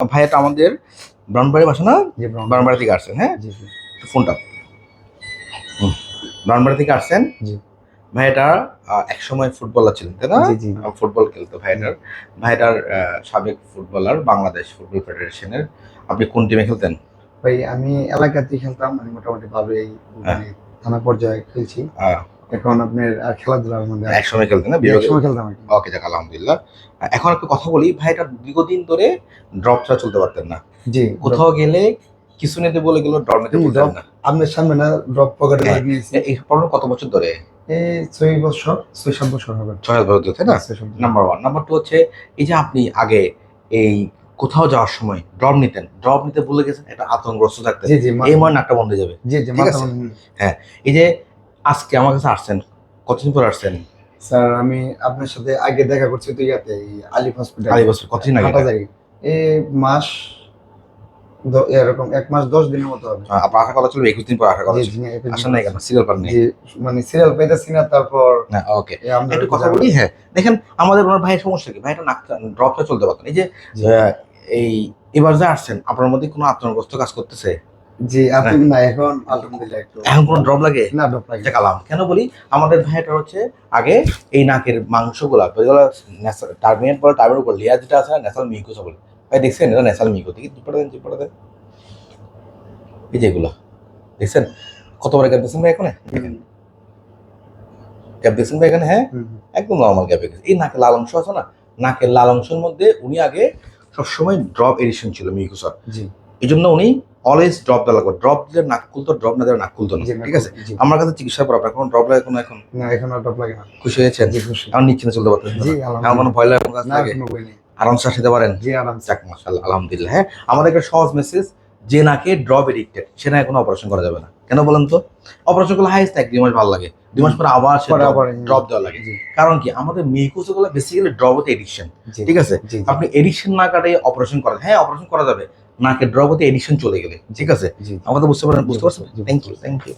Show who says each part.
Speaker 1: ভাই এটা আমাদের ব্রাউনবাড়ি বাসা না? ব্রাউনবাড়ি থেকে আসছেন হ্যাঁ?
Speaker 2: জি জি।
Speaker 1: ফোনটা। ব্রাউনবাড়ি থেকে আসছেন?
Speaker 2: জি।
Speaker 1: ভাই এটা এক সময় ফুটবলার ছিলেন তাই না?
Speaker 2: জি জি
Speaker 1: ফুটবল খেলতো ভাইটার আহ, সাবেক ফুটবলার বাংলাদেশ ফুটবল ফেডারেশনের। আপনি কোন টিমে খেলতেন?
Speaker 2: ভাই আমি এলাকাতে খেলতাম মানে মোটামুটি ভালোই মানে থানা পর্যায়ে খেলছি। এখন আপনার খেলাধুলার মধ্যে
Speaker 1: এক সময় খেলতেন না?
Speaker 2: এক
Speaker 1: বিভাগে
Speaker 2: সময় খেলতাম
Speaker 1: ওকে যাক আলহামদুলিল্লাহ। এখন একটা কথা বলি ভাইটা দীর্ঘদিন ধরে ড্রপ ছাড়া চলতে পারতেন না।
Speaker 2: জি
Speaker 1: কোথাও গেলে কিছু নিতে বলে গেল ড্রপ নিতে বলতেন না।
Speaker 2: আপনার সামনে না ড্রপ পকেটে
Speaker 1: হ্যাঁ। এই প্রবলেম কত বছর ধরে?
Speaker 2: এই ছয় বছর ছয় সাত বছর হবে।
Speaker 1: ছয় হাজার বছর ধরে, তাই না? নাম্বার ওয়ান নাম্বার টু হচ্ছে এই যে আপনি আগে এই কোথাও যাওয়ার সময় ড্রপ নিতেন ড্রপ নিতে ভুলে গেছেন এটা আতঙ্কগ্রস্ত থাকতেন। এই মনে নাকটা বন্ধ হয়ে যাবে।
Speaker 2: জি জি। হুম।
Speaker 1: এই যে আজকে আমার কাছে আসছেন? কতদিন পর আসছেন?
Speaker 2: স্যার আমি আপনার সাথে আগে দেখা করছি তো ইয়াতে আলিফ হসপিটাল
Speaker 1: আড়াই বছর কতদিন আগে
Speaker 2: এই মাস এরকম এক মাস দশ দিনের মতো হবে।
Speaker 1: আহ, আপনার আশা করা চলবে একুশ দিন পর আশা করা
Speaker 2: দিন।
Speaker 1: নাই কেন? সিরিয়াল পান
Speaker 2: মানে সিরিয়াল পাইতেছি না তারপর
Speaker 1: ওকে একটু কথা বলি হ্যাঁ। দেখেন আমাদের ওনার ভাইয়ের সমস্যা কি? ভাইটা নাক ড্রপটা চলতে পারতেন এই যে এই এবার যে আসছেন আপনার মধ্যে কোনো আতঙ্কগ্রস্ত কাজ করতেছে?
Speaker 2: জি আপনি না এখন আলহামদুলিল্লাহ একটু
Speaker 1: এখন কোনো ড্রপ লাগে?
Speaker 2: না ডপ লাগে।
Speaker 1: এটা কালাম। কেন বলি? আমাদের ভাইটা হচ্ছে আগে এই নাকের মাংসগুলা যেগুলো টার্মিনেট বলে টার্মিনেট বলে লেয়ার যেটা আছে ন্যাসাল মিউকোসা বলে। ভাই দেখছেন এটা মিউকো দেখি চিপড়া দেন চিপড়া দেন। এই যেগুলো দেখছেন? কত বড় গ্যাপ দেখছেন ভাই এখানে? গ্যাপ দেখছেন ভাই এখানে? হ্যাঁ। একদম নর্মাল গ্যাপ এই নাকের লাল অংশ আছে না? নাকের লাল অংশের মধ্যে উনি আগে সবসময় ড্রপ এডিশন ছিল মিউকোসার
Speaker 2: জি।
Speaker 1: এই জন্য উনি অলওয়েজ ড্রপ দেওয়া লাগবে ড্রপ দিলে নাক খুলতো ড্রপ না দিলে নাক খুলতো না। ঠিক আছে? আমার কাছে চিকিৎসা পর আপনার কোনো ড্রপ লাগে কোনো এখন?
Speaker 2: না এখন আর ডপ লাগে না।
Speaker 1: খুশি হয়েছেন?
Speaker 2: জি খুশি।
Speaker 1: এখন নিশ্চিন্তে চলতে পারতেন
Speaker 2: জি
Speaker 1: এখন কোনো ভয় লাগে কাজ
Speaker 2: না
Speaker 1: লাগে আরামসে আসতে পারেন?
Speaker 2: জি আরাম
Speaker 1: যাক মাশাআল্লাহ আলহামদুলিল্লাহ। হ্যাঁ আমাদের একটা সহজ মেসেজ যে নাকে ড্রপ এডিক্টেড সে নাকি কোনো অপারেশন করা যাবে না। কেন বলেন তো? অপারেশন করলে হাইস্ট এক দুই মাস ভালো লাগে। দুই মাস পরে আবার ড্রপ দেওয়া লাগে। কারণ কি? আমাদের মিউকোসগুলো বেসিক্যালি ড্রপ হতে এডিকশন ঠিক আছে? আপনি এডিকশন না কাটে অপারেশন করেন। হ্যাঁ অপারেশন করা যাবে। নাকে ড্রপ হতে এডিশন চলে গেলে। ঠিক আছে? আমাদের বুঝতে পারেন বুঝতে পারছেন? Thank you thank you